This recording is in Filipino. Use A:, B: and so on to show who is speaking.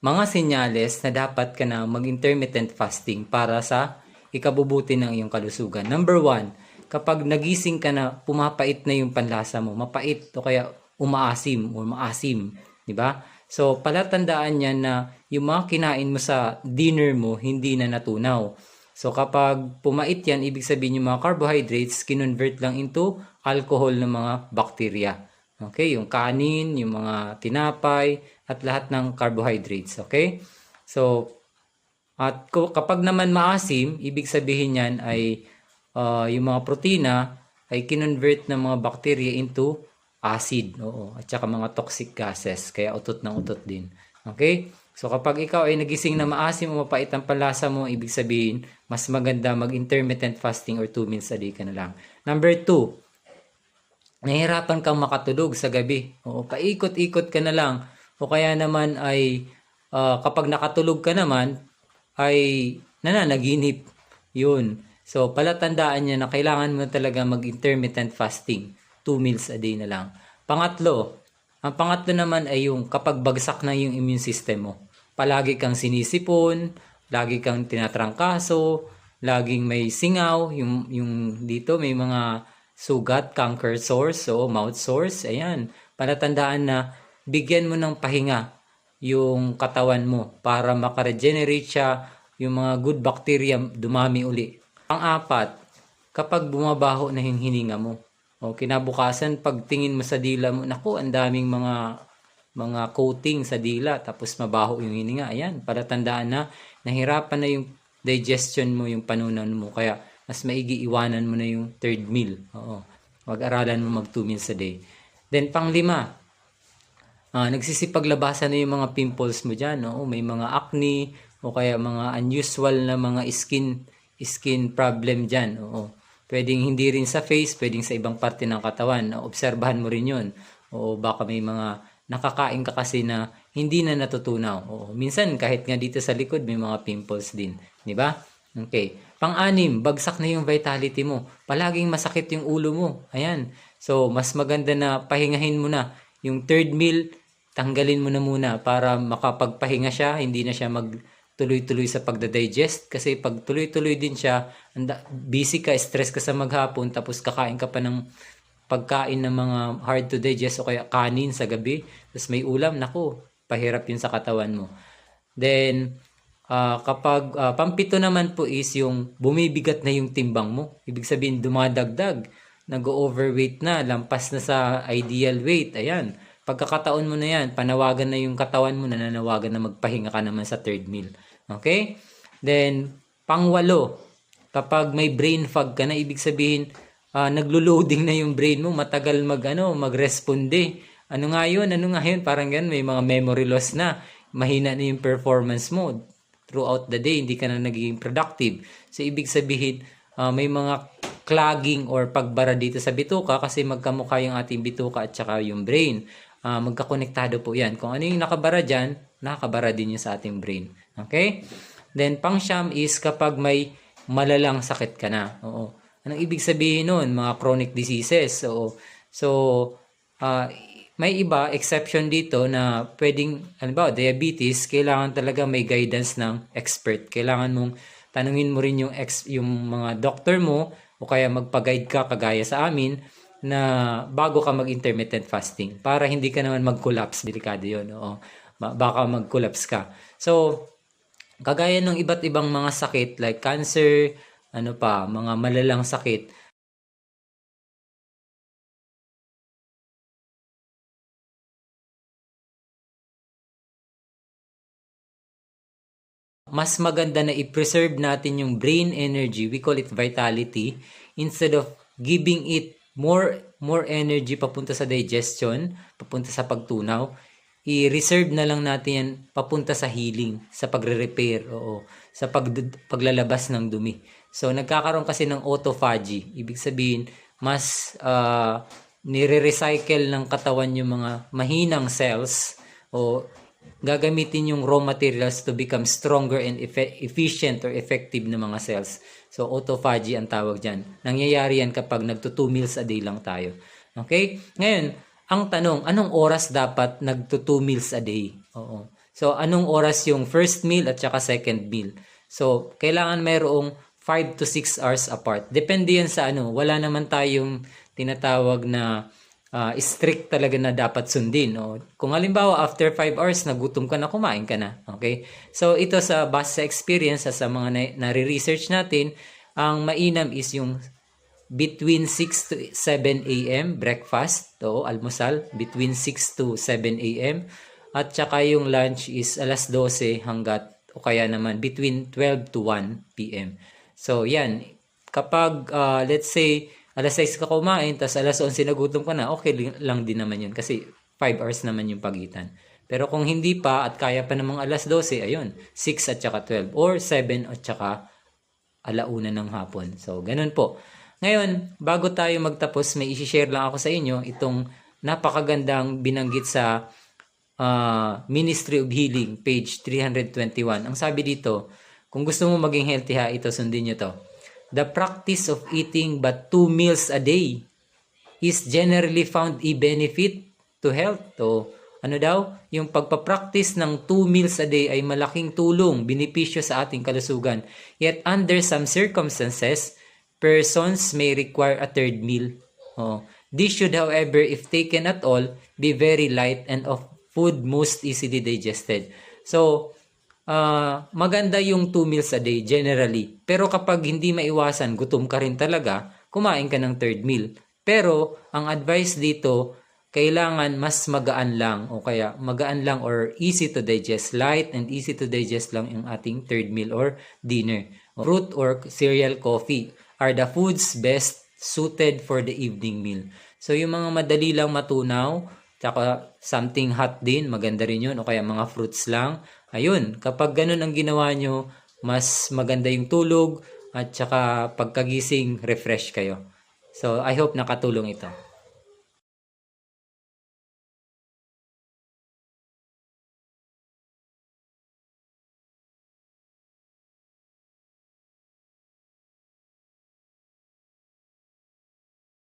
A: mga senyales na dapat ka na mag-intermittent fasting para sa ikabubuti ng iyong kalusugan. Number one, kapag nagising ka na pumapait na yung panlasa mo, mapait o kaya umaasim o maasim, di ba? So, palatandaan yan na yung mga kinain mo sa dinner mo, hindi na natunaw. So, kapag pumait yan, ibig sabihin yung mga carbohydrates, kinonvert lang into alcohol ng mga bacteria. Okay, yung kanin, yung mga tinapay, at lahat ng carbohydrates. Okay? So, at kapag naman maasim, ibig sabihin yan ay ah, yung mga protina ay kinonvert ng mga bacteria into acid. Oo, at saka mga toxic gases. Kaya utot ng utot din. Okay? So kapag ikaw ay nagising na maasim o mapait ang panlasa mo, ibig sabihin, mas maganda mag-intermittent fasting or 2 meals a day ka na lang. Number 2, nahihirapan kang makatulog sa gabi. Oo, paikot-ikot ka na lang. O kaya naman ay ah, kapag nakatulog ka naman ay nananaginip. Yun. So palatandaan niya na kailangan mo talaga mag-intermittent fasting. 2 meals a day na lang. Pangatlo, ang pangatlo naman ay yung kapag bagsak na yung immune system mo. Palagi kang sinisipon, lagi kang tinatrangkaso, laging may singaw, yung, yung dito may mga sugat, canker sores, so mouth sores, ayan. Palatandaan na bigyan mo ng pahinga yung katawan mo para makaregenerate siya, yung mga good bacteria dumami uli. Pang-apat, kapag bumabaho na yung hininga mo, o kinabukasan pag tingin mo sa dila mo, naku, ang daming mga mga coating sa dila tapos mabaho yung hininga. Ayan, para tandaan na nahirapan na yung digestion mo, yung panunan mo. Kaya mas maigi iwanan mo na yung third meal. Oo. Wag-aralan mo mag 2 meals a day. Then panglima, ah nagsisipaglabasan na yung mga pimples mo dyan. Oo, may mga acne o kaya mga unusual na mga skin skin problem dyan. Oo. Pwedeng hindi rin sa face, pwedeng sa ibang parte ng katawan. Obserbahan mo rin yun. O baka may mga nakakain ka kasi na hindi na natutunaw. Oo. Minsan kahit nga dito sa likod may mga pimples din. Di ba? Okay. Pang-anim, bagsak na yung vitality mo. Palaging masakit yung ulo mo. Ayan. So, mas maganda na pahingahin mo na. Yung third meal, tanggalin mo na muna para makapagpahinga siya, hindi na siya mag tuloy-tuloy sa pagda-digest kasi pag tuloy-tuloy din siya, busy ka, stress ka sa maghapon tapos kakain ka pa ng pagkain ng mga hard to digest o kaya kanin sa gabi, tapos may ulam, nako, pahirap yun sa katawan mo. Then, ah, kapag ah, pampito naman po is yung bumibigat na yung timbang mo. Ibig sabihin dumadagdag, nag-overweight na, lampas na sa ideal weight. Ayan. Pagkakataon mo na yan, panawagan na yung katawan mo, nananawagan na magpahinga ka naman sa third meal. Okay? Then, pangwalo, kapag may brain fog ka na, ibig sabihin, ah, naglo-loading na yung brain mo, matagal mag, ano, magresponde. Ano nga yun? Ano nga yun? Parang ganun, may mga memory loss na. Mahina na yung performance mo. Throughout the day, hindi ka na naging productive. So, ibig sabihin, ah, may mga clogging or pagbara dito sa bituka kasi magkamukha yung ating bituka at saka yung brain. Ah, magkakonektado po yan. Kung ano yung nakabara dyan, nakakabara din yun sa ating brain. Okay? Then, pang-siyam is kapag may malalang sakit ka na. Oo. Anong ibig sabihin nun? Mga chronic diseases. Oo. So, ah, may iba, exception dito na pwedeng, ano ba, diabetes, kailangan talaga may guidance ng expert. Kailangan mong tanungin mo rin yung, ex, yung mga doctor mo o kaya magpa-guide ka kagaya sa amin na bago ka mag-intermittent fasting para hindi ka naman mag-collapse. Delikado yun. Oo. Ba- Baka mag-collapse ka. So, kagaya ng iba't ibang mga sakit like cancer, ano pa, mga malalang sakit, mas maganda na i-preserve natin yung brain energy, we call it vitality, instead of giving it more more energy papunta sa digestion, papunta sa pagtunaw, i-reserve na lang natin yan papunta sa healing, sa pagre-repair, oo, sa pag paglalabas ng dumi. So nagkakaroon kasi ng autophagy, ibig sabihin mas ah, nire-recycle ng katawan yung mga mahinang cells o gagamitin yung raw materials to become stronger and efficient or effective na mga cells. So, autophagy ang tawag dyan. Nangyayari yan kapag nagto 2 meals a day lang tayo. Okay? Ngayon, ang tanong, anong oras dapat nagto 2 meals a day? Oo. So, anong oras yung first meal at saka second meal? So, kailangan mayroong 5 to 6 hours apart. Depende yan sa ano. Wala naman tayong tinatawag na ah, strict talaga na dapat sundin. O, kung halimbawa, after 5 hours, nagutom ka na, kumain ka na. Okay? So, ito sa base sa experience, sa mga na- nare-research natin, ang mainam is yung between 6 to 7 a.m. breakfast o almusal between 6 to 7 a.m. at saka yung lunch is alas 12 hanggat o kaya naman between 12 to 1 p.m. So yan, kapag ah, let's say alas 6 ka kumain tapos alas 11 nagutom ka na, okay lang din naman yun kasi 5 hours naman yung pagitan. Pero kung hindi pa at kaya pa namang alas 12, ayun, 6 at saka 12 or 7 at saka alauna ng hapon. So, ganun po. Ngayon, bago tayo magtapos, may isi-share lang ako sa inyo itong napakagandang binanggit sa ah, Ministry of Healing, page 321. Ang sabi dito, kung gusto mo maging healthy ha, ito sundin nyo to. The practice of eating but two meals a day is generally found a benefit to health. O ano daw? Yung pagpapractice ng two meals a day ay malaking tulong, benepisyo sa ating kalusugan. Yet under some circumstances, persons may require a third meal. Oh. This should, however, if taken at all, be very light and of food most easily digested. So, ah, maganda yung two meals a day generally. Pero kapag hindi maiwasan, gutom ka rin talaga, kumain ka ng third meal. Pero, ang advice dito, kailangan mas magaan lang o kaya magaan lang or easy to digest, light and easy to digest lang yung ating third meal or dinner. Fruit or cereal coffee are the foods best suited for the evening meal. So yung mga madali lang matunaw, tsaka something hot din, maganda rin yun, o kaya mga fruits lang. Ayun, kapag ganun ang ginawa nyo, mas maganda yung tulog, at tsaka pagkagising, refresh kayo. So I hope nakatulong ito.